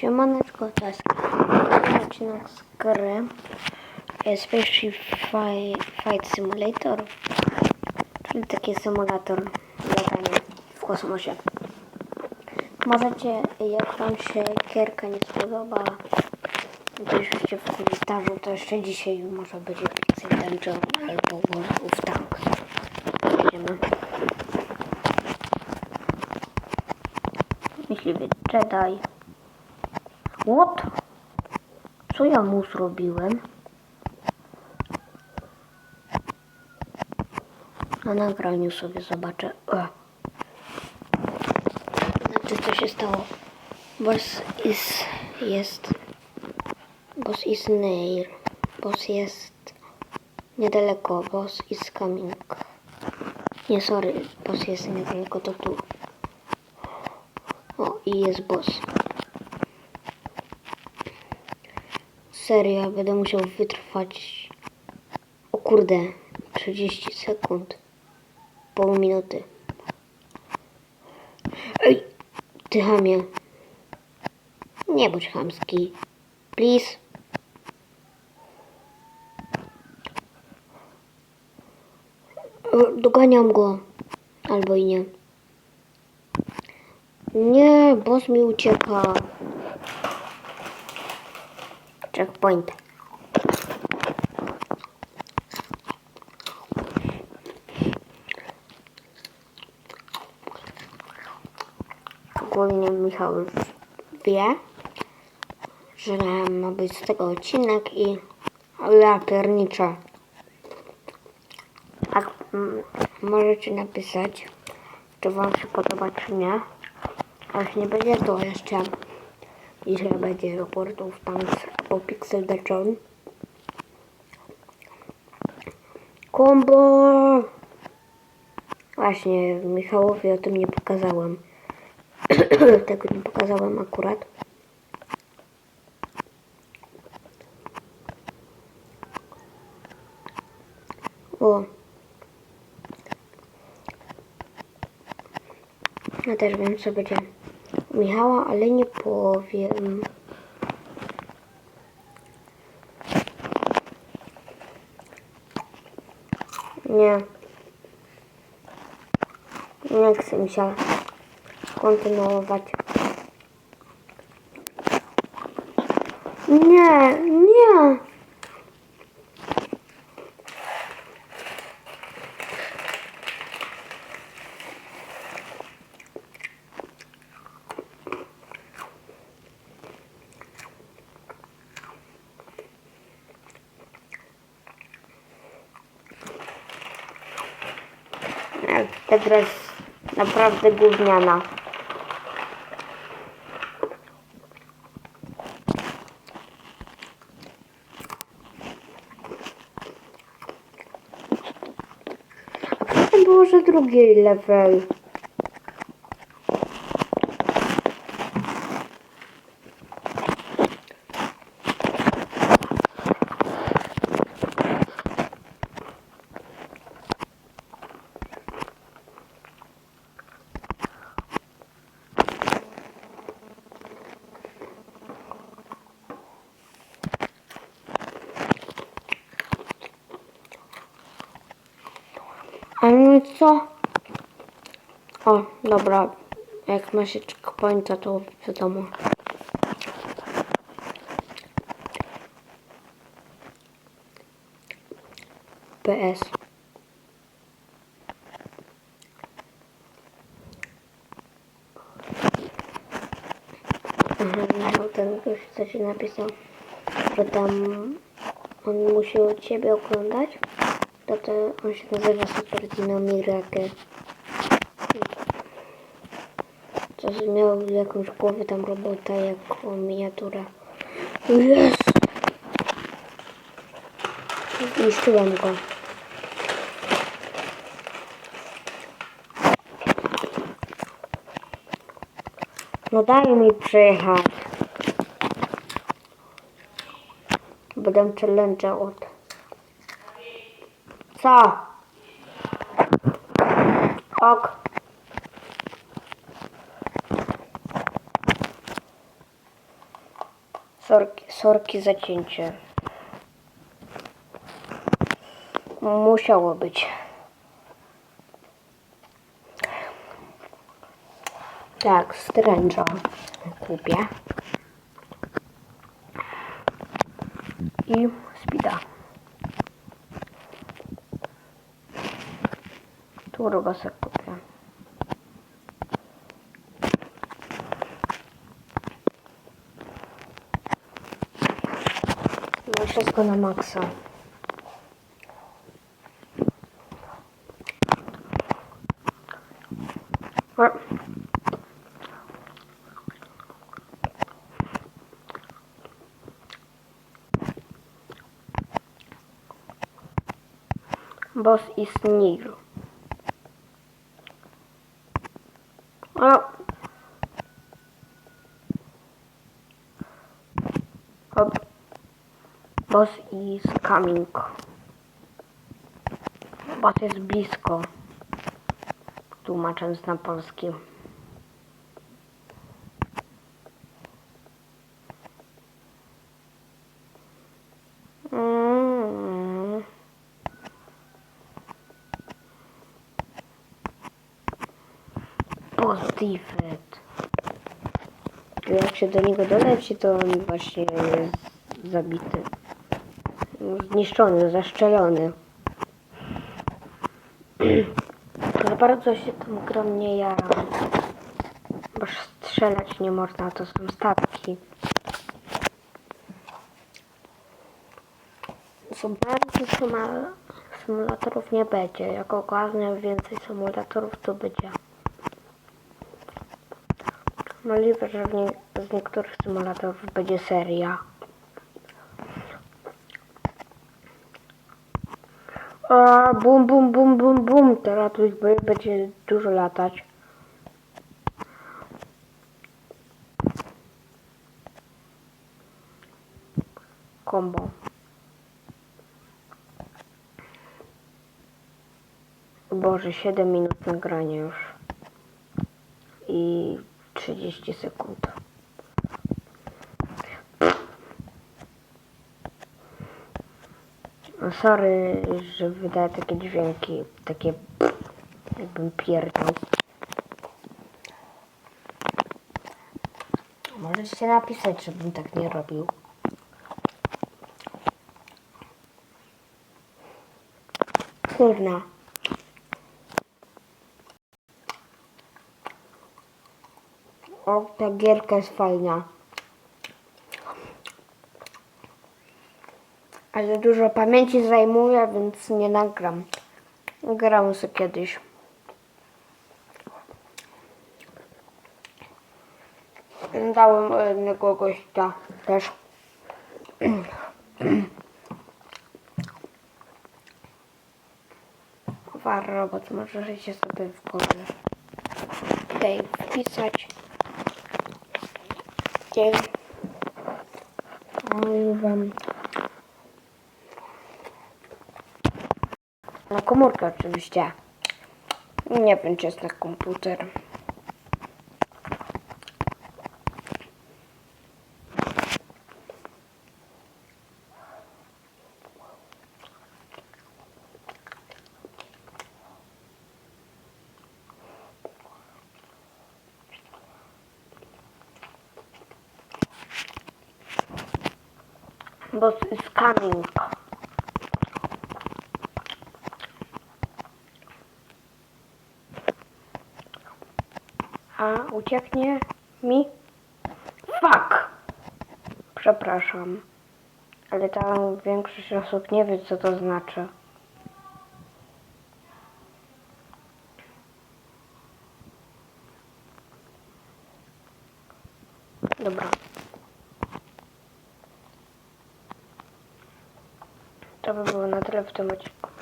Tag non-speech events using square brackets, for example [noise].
Siemaneczko, to jest odcinek z gry e, Fi- Fight Simulator, czyli taki symulator latania w kosmosie. Możecie, jak wam się gierka nie spodoba, piszcie w komentarzu, to jeszcze dzisiaj może będzie Pixel Dungeon albo World of Tanks. Jedziemy. Myśliwy Jedi. What? Co ja mu zrobiłem? Na nagraniu sobie zobaczę. E. Znaczy co się stało? Boss is, jest... Boss is near. Boss jest niedaleko. Boss is coming. Nie, sorry. Boss jest niedaleko, to tu. O, i jest boss. Serio, ja będę musiał wytrwać. O kurde, 30 sekund. Pół minuty. Ej, ty chamie. Nie bądź chamski. Please. Doganiam go. Albo i nie. Nie, boss mi ucieka. Checkpoint. Ogólnie Michał wie, że ma być z tego odcinek i ja pierniczę. Tak, mm, możecie napisać, czy wam się podoba, czy nie. A jeśli nie będzie, to jeszcze dzisiaj będzie raportów tam z o Pixel Dungeon. Combo! Właśnie, Michałowi o tym nie pokazałem. [clears throat] Tego nie pokazałem akurat. O. Ja też wiem, co będzie Michała, ale nie powiem. Nie chcę mi się kontynuować. Nie, nie. Gra jest naprawdę gówniana. A potem było, że drugi level. A no co? O, dobra. Jak ma się checkpointa, to wiadomo. PS. Aha, Michał, ten gość, co ci napisał, że tam on musi od ciebie oglądać, to on się nazywa Super Dino Miracle. Coś miał jakąś głowę tam robota, jako miniaturę. Jest! Zniszczyłem go. No daj mi przejechać. Będę challenge od... Co? Ok. Sorki, sorki za cięcie. Musiało być. Tak, stręcza kupię. I spida. Turbosek kupię. No wszystko na maksa. Boss is near. O. Hop. Boss is coming. Boss jest blisko. Tłumacząc na polski. Mm. Defeat. Jak się do niego doleci, to on właśnie jest zabity. Zniszczony, zaszczelony. [clears throat] Ale bardzo się tą grą nie jaram. Bo strzelać nie można, to są statki. Są bardzo symula- symulatorów nie będzie. Jak ogarnę więcej symulatorów, to będzie. Możliwe, że nie, z niektórych symulatorów będzie seria. A, bum, bum, bum, bum, bum. Teraz tu będzie dużo latać. Combo. Boże, 7 minut nagrania już. I 30 sekund. No Sorry, że wydaję takie dźwięki, takie jakbym pierdał. Możecie napisać, żebym tak nie robił. Kurna. O, ta gierka jest fajna. Ale dużo pamięci zajmuje, więc nie nagram. Gram sobie kiedyś. Dałem jednego gościa też. War robot, możecie sobie w Google tutaj wpisać. Dzień. Mówię wam. Na komórkę oczywiście. Nie wiem, czy jest na komputer. Boss is coming. A ucieknie mi? Fuck! Przepraszam. Ale tam większość osób nie wie, co to znaczy. Dobra. потім очікую.